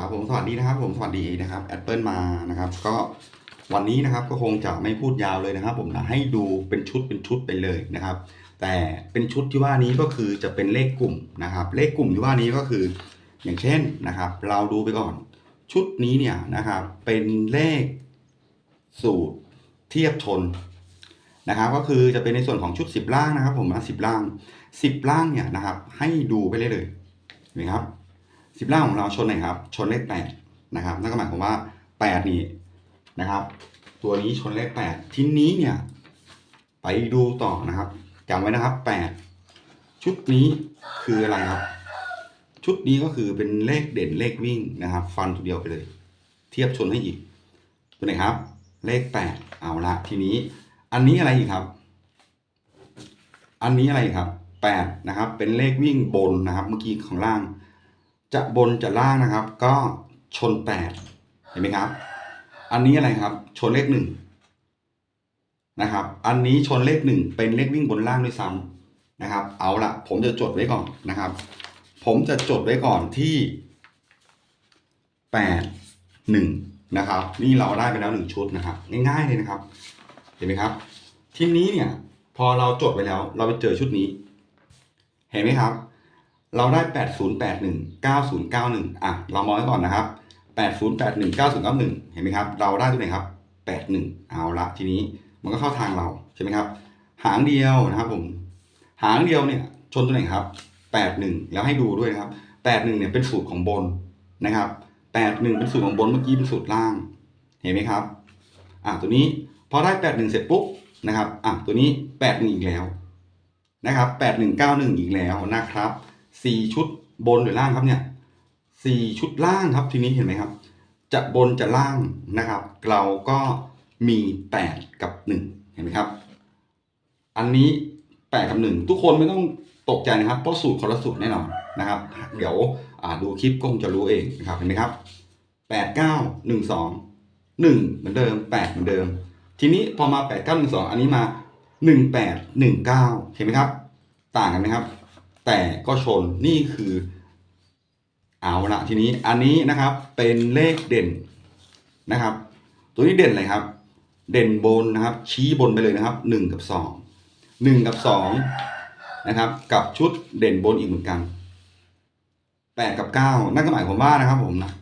ครับผมสวัสดีนะครับ ผมสวัสดีนะครับแอปเปิลมานะครับ ก็วันนี้นะครับก็คงจะไม่พูดยาวเลยนะครับ ผมนะให้ดูเป็นชุดเป็นชุดไปเลยนะครับ แต่เป็นชุดที่ว่านี้ก็คือจะเป็นเลขกลุ่มนะครับ เลขกลุ่มที่ว่านี้ก็คือ อย่างเช่นนะครับ เราดูไปก่อน ชุดนี้เนี่ยนะครับ เป็นเลขสูตรเทียบชนนะครับก็คือจะเป็นในส่วนของชุด 10 ล่างนะครับ ผมนะสิบล่าง 10 ล่างเนี่ยนะครับ ให้ดูไปเลยเลยเห็นไหมครับ สิบล่างของเราชนไหนครับ ชนเลขแปดนะครับ นั่นก็หมายความว่าแปดนี่นะครับ ตัวนี้ชนเลขแปดทีนี้เนี่ย ไปดูต่อนะครับจำไว้นะครับแปดชุดนี้คืออะไรครับ ชุดนี้ก็คือเป็นเลขเด่นเลขวิ่งนะครับ ฟันตัวเดียวไปเลย เทียบชนให้อีกตัวไหนครับ เลขแปดเอาละทีนี้ อันนี้อะไรอีกครับ อันนี้อะไรครับแปดนะครับ เป็นเลขวิ่งบนนะครับ เมื่อกี้ของล่าง จะบนจะล่างนะครับ ก็ชนแปดเห็นไหมครับ อันนี้อะไรครับ ชนเลขหนึ่งนะครับ อันนี้ชนเลขหนึ่งเป็นเลขวิ่งบนล่างด้วยซ้ำนะครับ เอาละผมจะจดไว้ก่อนนะครับ ผมจะจดไว้ก่อนที่แปดหนึ่งนะครับ นี่เราได้ไปแล้วหนึ่งชุดนะครับ ง่ายๆเลยนะครับ เห็นไหมครับ ทีนี้เนี่ย พอเราจดไว้แล้ว เราไปเจอชุดนี้ เห็นไหมครับ เราได้ 8081 9091 อะ เรามองไว้ก่อนนะครับ 8081 9091 เห็นไหมครับ เราได้ตัวไหนครับ 81 เอาละทีนี้มันก็เข้าทางเราใช่ไหมครับ หางเดียวนะครับผม หางเดียวเนี่ยชนตัวไหนครับ 81 แล้วให้ดูด้วยนะครับ 81 เนี่ยเป็นสูตรของบนนะครับ 81 เป็นสูตรของบนเมื่อกี้เป็นสูตรล่าง เห็นไหมครับ อะตัวนี้พอได้ 81 เสร็จปุ๊บนะครับ อะตัวนี้ 81 อีกแล้วนะครับ 8191 อีกแล้วนะครับ สี่ชุดบนหรือล่างครับเนี่ยสี่ชุดล่างครับทีนี้เห็นไหมครับ จะบนจะล่างนะครับ เราก็มีแปดกับหนึ่งเห็นไหมครับ อันนี้แปดกับหนึ่งทุกคนไม่ต้องตกใจนะครับเพราะสูตรคนละสูตรแน่นอนนะครับ เดี๋ยวดูคลิปก็คงจะรู้เองนะครับเห็นไหมครับแปดเก้าหนึ่งสองหนึ่งเหมือนเดิมแปดเหมือนเดิม ทีนี้พอมาแปดเก้าหนึ่งสองอันนี้มาหนึ่งแปดหนึ่งเก้าเห็นไหมครับ ต่างกันไหมครับ แต่ก็ชนนี่คือเอาละทีนี้อันนี้นะครับเป็นเลขเด่นนะครับ ตัวนี้เด่นอะไรครับ เด่นบนนะครับ ชี้บนไปเลยนะครับหนึ่งกับสองหนึ่งกับสองนะครับกับชุดเด่นบนอีกเหมือนกันแปดกับเก้านั่นก็หมายความว่านะครับผมนะ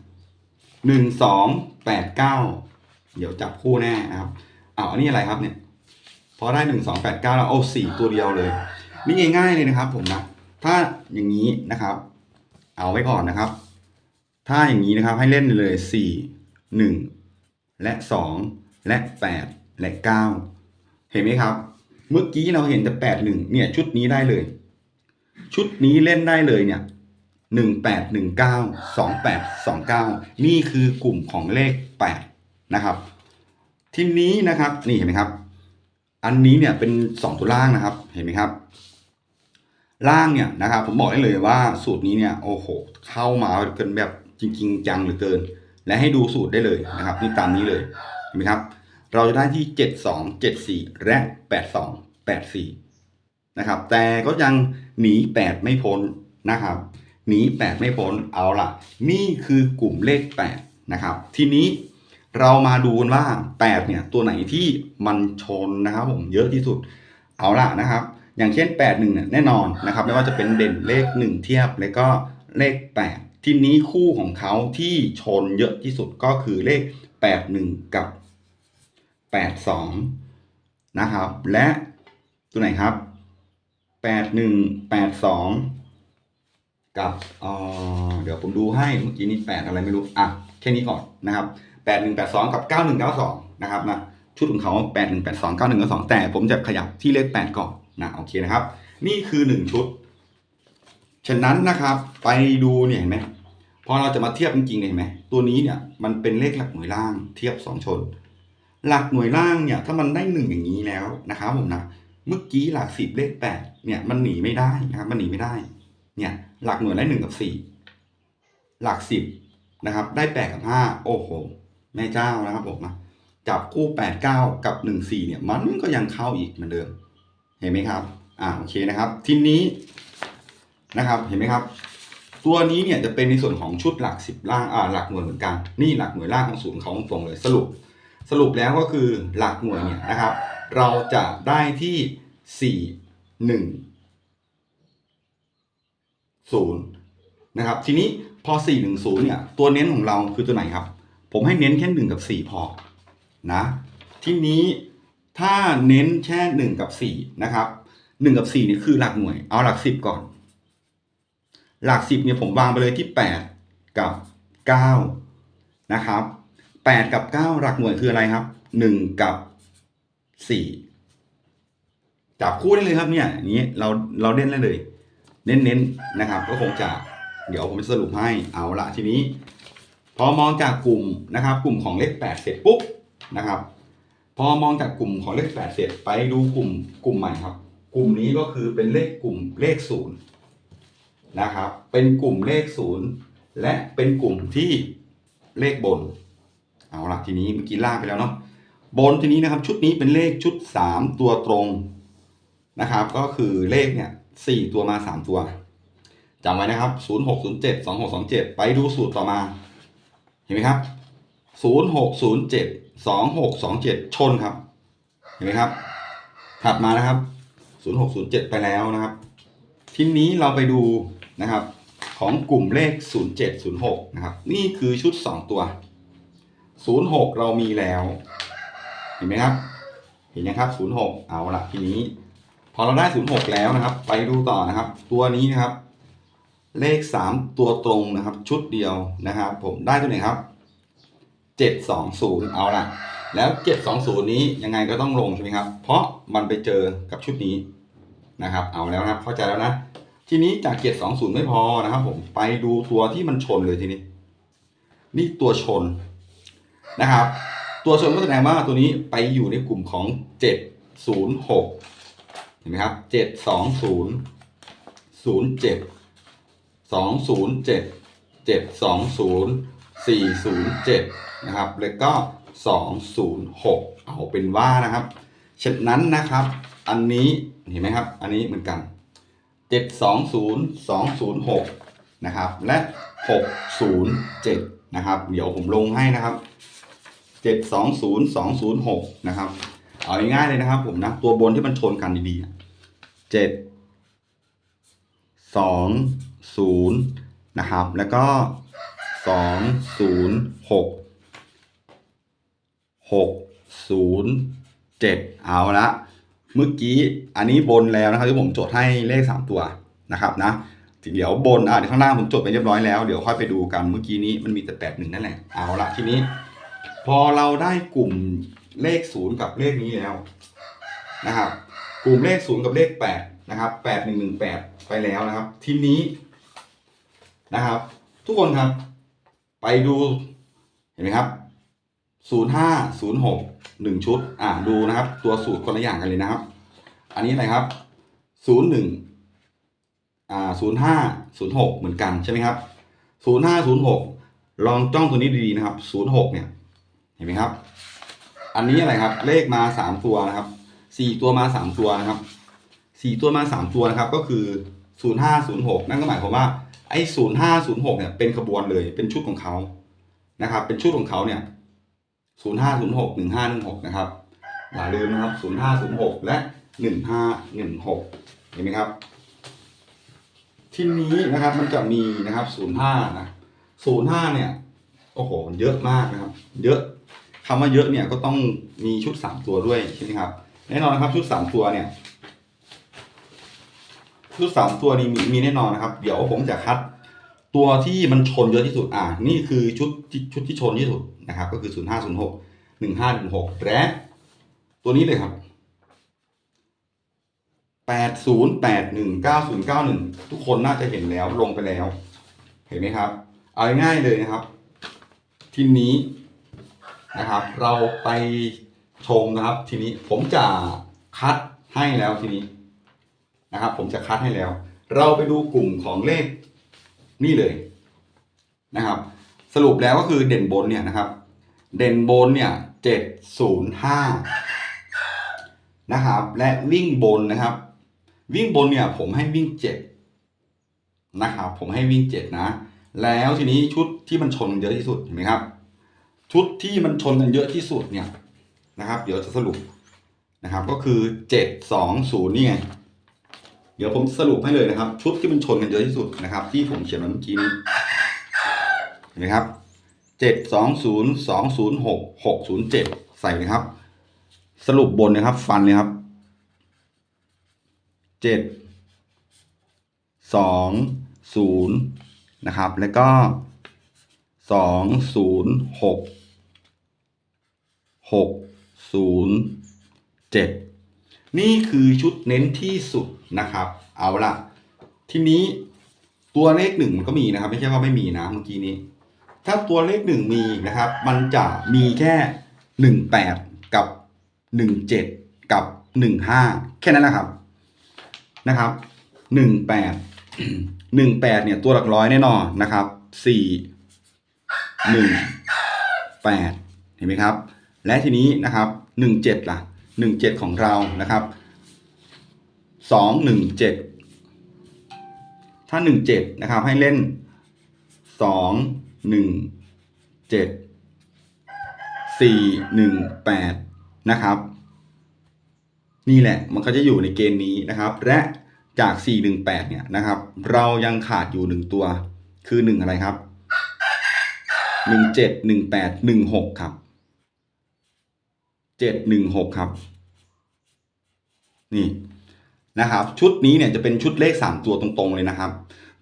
หนึ่งสองแปดเก้าเดี๋ยวจับคู่แน่นะครับเอาอันนี้อะไรครับเนี่ย พอได้หนึ่งสองแปดเก้าแล้วโอ้สี่ตัวเดียวเลย นี่ง่ายๆเลยนะครับผมนะ ถ้าอย่างนี้นะครับ เอาไว้ก่อนนะครับ ถ้าอย่างนี้นะครับให้เล่นเลยสี่หนึ่งและสองและแปดและเก้าเห็นไหมครับ เมื่อกี้เราเห็นแต่แปดหนึ่งเนี่ยชุดนี้ได้เลย ชุดนี้เล่นได้เลยเนี่ยหนึ่งแปดหนึ่งเก้าสองแปดสองเก้านี่คือกลุ่มของเลขแปดนะครับ ทีนี้นะครับนี่เห็นไหมครับ อันนี้เนี่ยเป็นสองตัวล่างนะครับเห็นไหมครับ ล่างเนี่ยนะครับผมบอกได้เลยว่าสูตรนี้เนี่ยโอ้โหเข้ามากันแบบจริง ๆ จังเหลือเกิน และให้ดูสูตรได้เลยนะครับนี่ตามนี้เลยเห็นไหมครับ เราจะได้ที่ 72 74 และ 82 84นะครับแต่ก็ยังหนี 8 ไม่พ้นนะครับหนี 8 ไม่พ้นเอาล่ะ นี่คือกลุ่มเลข 8 นะครับ ทีนี้เรามาดูกันว่า 8 เนี่ยตัวไหนที่มันชนนะครับผมเยอะที่สุดเอาล่ะนะครับ อย่างเช่น 8 1เนี่ยแน่นอนนะครับไม่ว่าจะเป็นเด่นเลข 1 เทียบแล้วก็เลข 8 ทีนี้คู่ของเขาที่ชนเยอะที่สุดก็คือเลข 8 1 กับ 8 2 นะครับ และตัวไหนครับ 8 1 8 2 กับเอ่อเดี๋ยวผมดูให้เมื่อกี้นี่8 อะไรไม่รู้ อะ แค่นี้ก่อนนะครับ 8 1 8 2 กับ 9 1 9 2 นะครับนะชุดของเขา8 1 8 2 9 1 9 2 แต่ผมจะขยับที่เลข 8 ก่อน นะโอเคนะครับ นี่คือ 1 ชุด ฉะนั้นนะครับไปดูเนี่ยเห็นไหมพอเราจะมาเทียบจริงๆเนี่ยเห็นไหมตัวนี้เนี่ยมันเป็นเลขหลักหน่วยล่างเทียบ 2 ชน หลักหน่วยล่างเนี่ยถ้ามันได้หนึ่งอย่างนี้แล้วนะครับผมนะเมื่อกี้หลักสิบเลขแปดเนี่ยมันหนีไม่ได้นะครับมันหนีไม่ได้เนี่ยหลักหน่วยได้หนึ่งกับสี่หลักสิบนะครับ ได้แปดกับห้าโอ้โห แม่เจ้านะครับผมนะจับคู่แปดเก้ากับหนึ่งสี่เนี่ย มันก็ยังเข้าอีกเหมือนเดิม เห็นไหมครับ อ่าโอเคนะครับ ทีนี้นะครับเห็นไหมครับ ตัวนี้เนี่ยจะเป็นในส่วนของชุดหลักสิบล่างอ่าหลักหน่วยเหมือนกัน นี่หลักหน่วยล่างของศูนย์เขาตรงเลยสรุป สรุปแล้วก็คือหลักหน่วยเนี่ยนะครับ เราจะได้ที่สี่หนึ่งศูนย์นะครับ ทีนี้พอสี่หนึ่งศูนย์เนี่ยตัวเน้นของเราคือตัวไหนครับ ผมให้เน้นแค่หนึ่งกับสี่พอนะ ทีนี้ ถ้าเน้นแค่หนึ่งกับสี่นะครับหนึ่งกับสี่นี่คือหลักหน่วย เอาหลักสิบก่อน หลักสิบเนี่ยผมวางไปเลยที่แปดกับเก้านะครับแปดกับเก้าหลักหน่วยคืออะไรครับหนึ่งกับสี่จับคู่ได้เลยครับเนี่ยอย่างนี้เราเราเล่นได้เลย เน้นๆนะครับ ก็คงจะเดี๋ยวผมจะสรุปให้เอาละทีนี้ พอมองจากกลุ่มนะครับ กลุ่มของเลขแปดเสร็จปุ๊บนะครับ พอมองจากกลุ่มของเลขแปดเสร็จไปดูกลุ่มกลุ่มใหม่ครับ กลุ่มนี้ก็คือเป็นเลขกลุ่มเลขศูนย์นะครับ เป็นกลุ่มเลขศูนย์และเป็นกลุ่มที่เลขบน เอาละทีนี้เมื่อกี้ล่างไปแล้วเนาะบนทีนี้นะครับ ชุดนี้เป็นเลขชุด 3 ตัวตรงนะครับ ก็คือเลขเนี่ยสี่ตัวมา 3 ตัวจำไว้นะครับ 0607 2627 ไปดูสูตรต่อมา เห็นไหมครับ 0607 สองหกสองเจ็ดชนครับ เห็นไหมครับ ถัดมานะครับศูนย์หกศูนย์เจ็ดไปแล้วนะครับ ทีนี้เราไปดูนะครับ ของกลุ่มเลขศูนย์เจ็ดศูนย์หกนะครับ นี่คือชุดสองตัวศูนย์หกเรามีแล้ว เห็นไหมครับ เห็นยังครับศูนย์หกเอาละทีนี้ พอเราได้ศูนย์หกแล้วนะครับ ไปดูต่อนะครับ ตัวนี้นะครับ เลขสามตัวตรงนะครับ ชุดเดียวนะครับ ผมได้ตัวไหนครับ เจ็ดสองศูนย์เอาละแล้วเจ็ดสองศูนย์นี้ยังไงก็ต้องลงใช่ไหมครับ เพราะมันไปเจอกับชุดนี้นะครับ เอาแล้วนะเข้าใจแล้วนะ ทีนี้จากเจ็ดสองศูนย์ไม่พอนะครับ ผมไปดูตัวที่มันชนเลยทีนี้ นี่ตัวชนนะครับ ตัวชนก็แสดงว่าตัวนี้ไปอยู่ในกลุ่มของเจ็ดศูนย์หกเห็นไหมครับเจ็ดส องศูนย์ศูนย์เจ็ดสองศูนย์เจ็ดเจ็ดสองศูนย์สี่ศูนย์เจ็ดนะครับ แล้วก็สองศูนย์หกเอาเป็นว่านะครับฉะนั้นนะครับ อันนี้เห็นไหมครับ อันนี้เหมือนกันเจ็ดสองศูนย์สองศูนย์หกนะครับ และหกศูนย์เจ็ดนะครับ เดี๋ยวผมลงให้นะครับเจ็ดสองศูนย์สองศูนย์หกนะครับ เอาง่ายๆเลยนะครับผมนะ ตัวบนที่มันชนกันดีๆเจ็ดสองศูนย์นะครับ แล้วก็ สองศูนย์หกหกศูนย์เจ็ดเอาละเมื่อกี้อันนี้บนแล้วนะครับที่ผมจดให้เลขสามตัวนะครับนะเดี๋ยวบนอะเดี๋ยวข้างล่างผมจดไปเรียบร้อยแล้วเดี๋ยวค่อยไปดูกันเมื่อกี้นี้มันมีแต่แปดหนึ่งนั่นแหละเอาละทีนี้ พอเราได้กลุ่มเลขศูนย์กับเลขนี้แล้วนะครับกลุ่มเลขศูนย์กับเลขแปดนะครับแปดหนึ่งหนึ่งแปดไปแล้วนะครับ ทีนี้นะครับ ทุกคนครับ ไปดูเห็นไหมครับศูนย์ห้าศูนย์หกหนึ่งชุด อ่าดูนะครับ ตัวสูตรคนละอย่างกันเลยนะครับ อันนี้อะไรครับศูนย์หนึ่งอ่าศูนย์ห้าศูนย์หกเหมือนกันใช่ไหมครับศูนย์ห้าศูนย์หกลองจ้องตัวนี้ดีๆนะครับศูนย์หกเนี่ย เห็นไหมครับ อันนี้อะไรครับ เลขมาสามตัวนะครับสี่ตัวมาสามตัวนะครับสี่ตัวมาสามตัวนะครับ ก็คือศูนย์ห้าศูนย์หกนั่นก็หมายความว่า ไอ้ศูนย์ห้าศูนย์หกเนี่ยเป็นขบวนเลยเป็นชุดของเขานะครับ เป็นชุดของเขาเนี่ยศูนย์ห้าศูนย์หกหนึ่งห้าหนึ่งหกนะครับอย่าลืมนะครับศูนย์ห้าศูนย์หกและหนึ่งห้าหนึ่งหกเห็นไหมครับ ทีนี้นะครับมันจะมีนะครับศูนย์ห้านะศูนย์ห้าเนี่ยโอ้โหเยอะมากนะครับ เยอะคำว่าเยอะเนี่ยก็ต้องมีชุดสามตัวด้วยใช่ไหมครับแน่นอนนะครับชุดสามตัวเนี่ย ชุดสามตัวนี้มีมีแน่นอนนะครับ เดี๋ยวผมจะคัด ตัวที่มันชนเยอะที่สุดอ่านี่คือชุดชุดที่ชนที่สุดนะครับ ก็คือศูนย์ห้าศูนย์หกหนึ่งห้าหนึ่งหกและตัวนี้เลยครับแปดศูนย์แปดหนึ่งเก้าศูนย์เก้าหนึ่งทุกคนน่าจะเห็นแล้วลงไปแล้ว เห็นไหมครับ เอาง่ายเลยนะครับ ทีนี้นะครับ เราไปชมนะครับ ทีนี้ผมจะคัดให้แล้วทีนี้ นะครับ ผมจะคัดให้แล้ว เราไปดูกลุ่มของเลขนี่เลยนะครับ สรุปแล้วก็คือเด่นบนเนี่ยนะครับ เด่นบนเนี่ยเจ็ดศูนย์ห้านะครับ และวิ่งบนนะครับ วิ่งบนเนี่ย ผมให้วิ่งเจ็ดนะครับผมให้วิ่งเจ็ดนะ แล้วทีนี้ชุดที่มันชนเยอะที่สุดเห็นไหมครับ ชุดที่มันชนกันเยอะที่สุดเนี่ยนะครับ เดี๋ยวจะสรุปนะครับ ก็คือเจ็ดสองศูนย์นี่ไง เดี๋ยวผมสรุปให้เลยนะครับ ชุดที่มันชนกันเยอะที่สุดนะครับ ที่ผมเขียนไว้เมื่อกี้นี้เห็นไหมครับเจ็ดสองศูนย์สองศูนย์หกหกศูนย์เจ็ดใส่เลยครับ สรุปบนนะครับ ฟันเลยครับเจ็ดสองศูนย์นะครับ แล้วก็สองศูนย์หกหกศูนย์เจ็ด นี่คือชุดเน้นที่สุดนะครับ เอาละทีนี้ตัวเลขหนึ่งมันก็มีนะครับ ไม่ใช่ว่าไม่มีนะเมื่อกี้นี้ ถ้าตัวเลขหนึ่งมีนะครับ มันจะมีแค่หนึ่งแปดกับหนึ่งเจ็ดกับหนึ่งห้าแค่นั้นแหละครับนะครับหนึ่งแปดหนึ่งแปดเนี่ยตัวหลักร้อยแน่นอนนะครับสี่หนึ่งแปดเห็นไหมครับ และทีนี้นะครับหนึ่งเจ็ดล่ะ หนึ่งเจ็ดของเรานะครับสองหนึ่งเจ็ดถ้าหนึ่งเจ็ดนะครับ ให้เล่นสองหนึ่งเจ็ดสี่หนึ่งแปดนะครับ นี่แหละมันก็จะอยู่ในเกณฑ์นี้นะครับ และจาก 418 เนี่ยนะครับ เรายังขาดอยู่หนึ่งตัวคือหนึ่งอะไรครับ 17 18 16 ครับ 716ครับ นี่นะครับ ชุดนี้เนี่ยจะเป็นชุดเลข3ตัวตรงๆเลยนะครับ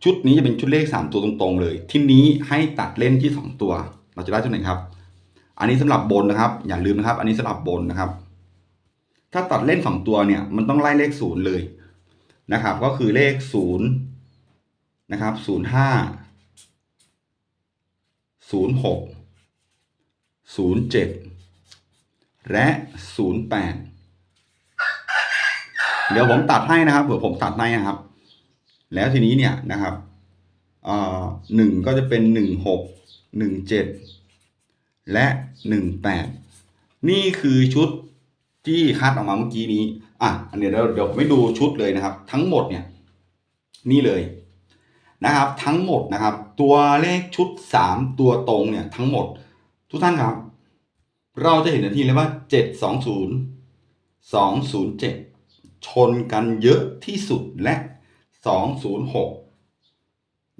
ชุดนี้จะเป็นชุดเลข3ตัวตรงๆ เลย ที่นี้ให้ตัดเล่นที่2ตัว เราจะได้ตัวไหนครับ อันนี้สำหรับบนนะครับ อย่าลืมนะครับ อันนี้สำหรับบนนะครับ ถ้าตัดเล่นสองตัวเนี่ย มันต้องไล่เลขศูนย์เลยนะครับ ก็คือเลขศูนย์นะครับศูนย์ห้าศูนย์หกศูนย์เจ็ด และศูนย์แปดเดี๋ยวผมตัดให้นะครับเผื่อผมตัดให้นะครับ แล้วทีนี้เนี่ยนะครับหนึ่งก็จะเป็นหนึ่งหกหนึ่งเจ็ดและหนึ่งแปดนี่คือชุดที่คัดออกมาเมื่อกี้นี้ อะอันเนี้ยเดี๋ยวเดี๋ยวผมให้ดูชุดเลยนะครับ ทั้งหมดเนี่ยนี่เลยนะครับทั้งหมดนะครับ ตัวเลขชุดสามตัวตรงเนี่ยทั้งหมดทุกท่านครับ เราจะเห็นทันทีเลยว่าเจ็ดสองศูนย์สองศูนย์เจ็ดชนกันเยอะที่สุดและสองศู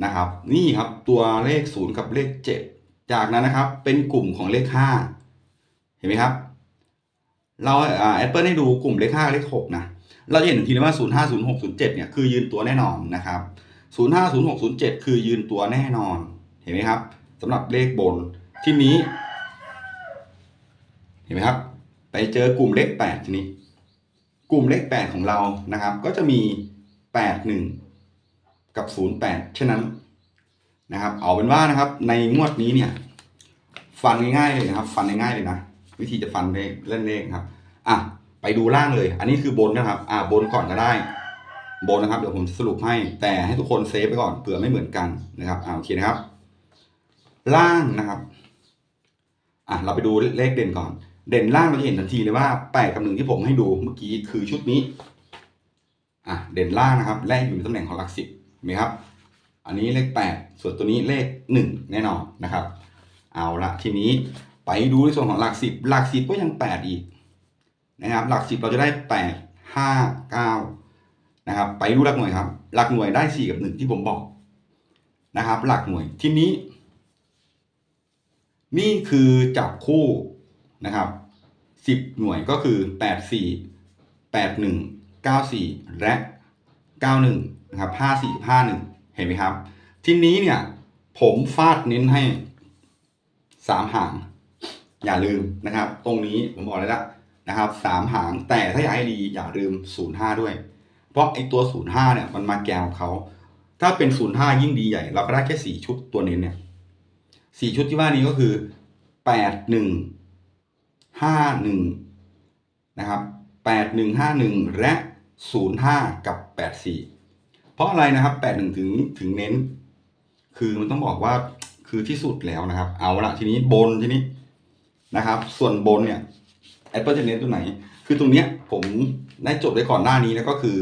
นะครับ นี่ครับตัวเลขศูนย์กับเลขเจ็ดจากนั้นนะครับเป็นกลุ่มของเลขห้าเห็นไหมครับ เราอ่าแอปเปิลให้ดูกลุ่มเลขห้าเลขหกนะ เราจะเห็นทันทีเลยว่า 0 5 0 6 0 7 เนี่ยคือยืนตัวแน่นอนนะครับ 0 5 0 6 0 7 คือยืนตัวแน่นอน เห็นไหมครับสำหรับเลขบนที่นี้ เห็นไหมครับ ไปเจอกลุ่มเลข8ทีนี้ กลุ่มเลข 8 ของเรานะครับ ก็จะมี 8 1 กับ 0 8 เช่นนั้นนะครับ เอาเป็นว่านะครับ ในงวดนี้เนี่ย ฟันง่ายๆเลยนะครับ ฟันง่ายๆเลยนะ วิธีจะฟันเลขเล่นเลขครับ อะ ไปดูล่างเลย อันนี้คือบนนะครับ อ่าบนก่อนก็ได้ บนนะครับ เดี๋ยวผมสรุปให้ แต่ให้ทุกคนเซฟไปก่อน เผื่อไม่เหมือนกันนะครับ อ่าโอเคนะครับ ล่างนะครับ อะ เราไปดูเลขเด่นก่อน เด่นล่างเราจะเห็นทันทีเลยว่าแปดกับหนึ่งที่ผมให้ดูเมื่อกี้คือชุดนี้อะเด่นล่างนะครับและอยู่ในตำแหน่งของหลักสิบเห็นไหมครับ อันนี้เลขแปดส่วนตัวนี้เลขหนึ่งแน่นอนนะครับ เอาละทีนี้ไปดูในส่วนของหลักสิบหลักสิบก็ยังแปดอีกนะครับ หลักสิบเราจะได้แปดห้าเก้านะครับ ไปดูหลักหน่วยครับ หลักหน่วยได้สี่กับหนึ่งที่ผมบอกนะครับ หลักหน่วยทีนี้ นี่คือจับคู่ นะครับสิบหน่วยก็คือแปดสี่แปดหนึ่งเก้าสี่และเก้าหนึ่งนะครับห้าสี่ห้าหนึ่งเห็นไหมครับ ทีนี้เนี่ย ผมฟาดเน้นให้สามหาง อย่าลืมนะครับ ตรงนี้ผมบอกเลยละนะครับสามหางแต่ถ้าอยากให้ดีอย่าลืม 05 ด้วย เพราะไอตัว 05 เนี่ย มันมาแกวเขา ถ้าเป็น 05 ยิ่งดีใหญ่ เราก็ได้แค่ 4 ชุดตัวเน้นเนี่ยสี่ชุดที่ว่านี้ก็คือ 81 51นะครับ8151 และ 05 กับ 84 เพราะอะไรนะครับ 81 ถึงถึงเน้น คือมันต้องบอกว่าคือที่สุดแล้วนะครับ เอาละทีนี้บนทีนี้นะครับ ส่วนบนเนี่ย Apple จะเน้นตัวไหน คือตรงเนี้ยผมได้จดไว้ก่อนหน้านี้แล้วก็คือ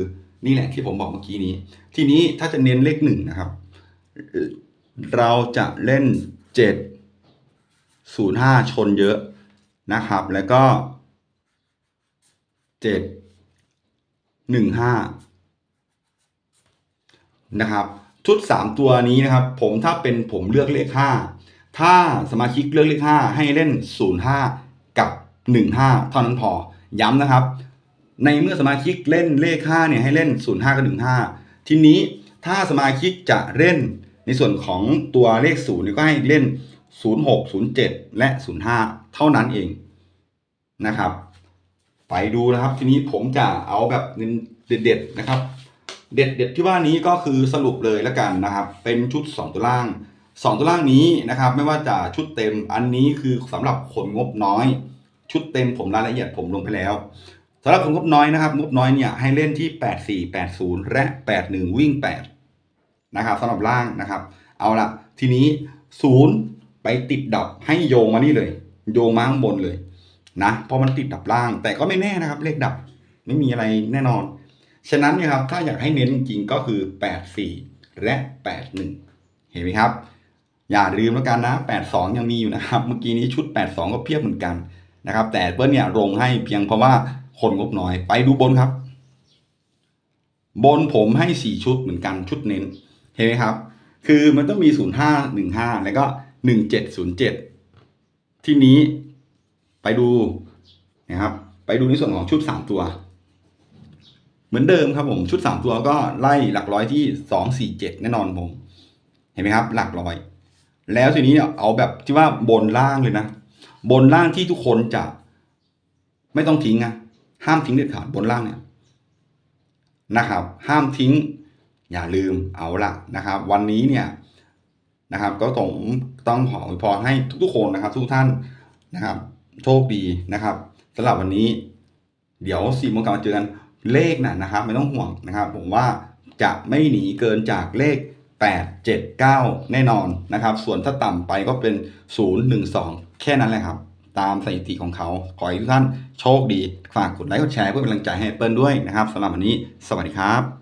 นี่แหละที่ผมบอกเมื่อกี้นี้ ทีนี้ถ้าจะเน้นเลขหนึ่งนะครับ เราจะเล่นเจ็ดศูนย์ห้าชนเยอะ นะครับ แล้วก็เจ็ดหนึ่งห้านะครับชุดสามตัวนี้นะครับผมถ้าเป็นผมเลือกเลขห้าถ้าสมาชิกเลือกเลขห้าให้เล่นศูนย์ห้ากับหนึ่งห้าเท่านั้นพอย้ำนะครับ ในเมื่อสมาชิกเล่นเลข5เนี่ยให้เล่น05กับ15ทีนี้ถ้าสมาชิกจะเล่นในส่วนของตัวเลข0เนี่ก็ให้เล่น 06 07 และ 05 เท่านั้นเองนะครับ ไปดูนะครับ ทีนี้ผมจะเอาแบบเด็ดๆนะครับ เด็ดเด็ดๆที่ว่านี้ก็คือสรุปเลยแล้วกันนะครับ เป็นชุด 2 ตัวล่าง 2 ตัวล่างนี้นะครับ ไม่ว่าจะชุดเต็มอันนี้คือสำหรับคนงบน้อย ชุดเต็มผมรายละเอียดผมลงไปแล้วสำหรับคนงบน้อยนะครับงบน้อยเนี่ยให้เล่นที่ 84 80 และ 81 วิ่ง 8 นะครับสำหรับล่างนะครับ เอาละทีนี้ 0 ไปติดดับให้โยงมานี่เลย โยงมาข้างบนเลยนะเพราะมันติดดับล่าง แต่ก็ไม่แน่นะครับ เลขดับไม่มีอะไรแน่นอน ฉะนั้นนยครับถ้าอยากให้เน้นจริงก็คือ 84 และ 81 เห็นไหมครับ อย่าลืมแล้วกันนะ 82 ยังมีอยู่นะครับ เมื่อกี้นี้ชุด 82 ก็เพียบเหมือนกันนะครับ แต่เปิ้ลเนี่ยลงให้เพียงเพราะว่าคนงบน้อยไปดูบนครับ บนผมให้ 4 ชุดเหมือนกันชุดเน้นเห็นไหมครับ คือมันต้องมี 05 15 แล้วก็ 1707 ที่นี้ไปดูนะครับ ไปดูในส่วนของชุด 3 ตัว เหมือนเดิมครับผมชุด 3 ตัวก็ไล่หลักร้อยที่ 2 4 7 แน่นอนผมเห็นไหมครับ หลักร้อย แล้วทีนี้เอาแบบที่ว่าบนล่างเลยนะ บนล่างที่ทุกคนจะไม่ต้องทิ้งอะห้ามทิ้งเด็ดขาดบนล่างเนี่ยนะครับ ห้ามทิ้ง อย่าลืมเอาละนะครับ วันนี้เนี่ยนะครับ ก็ต้อง ต้องขออวยพรให้ทุกๆคนนะครับ ทุกท่านนะครับ โชคดีนะครับสำหรับวันนี้ เดี๋ยวสี่โมงกลับมาเจอกันเลขน่ะนะครับ ไม่ต้องห่วงนะครับ ผมว่าจะไม่หนีเกินจากเลข 8 7 9 แน่นอนนะครับ ส่วนถ้าต่ำไปก็เป็น 0 1 2 แค่นั้นแหละครับ ตามสถิติของเขาขอให้ทุกท่านโชคดี ฝากกดไลค์กดแชร์เพื่อเป็นกำลังใจให้เปิ้ลด้วยนะครับสำหรับวันนี้ สวัสดีครับ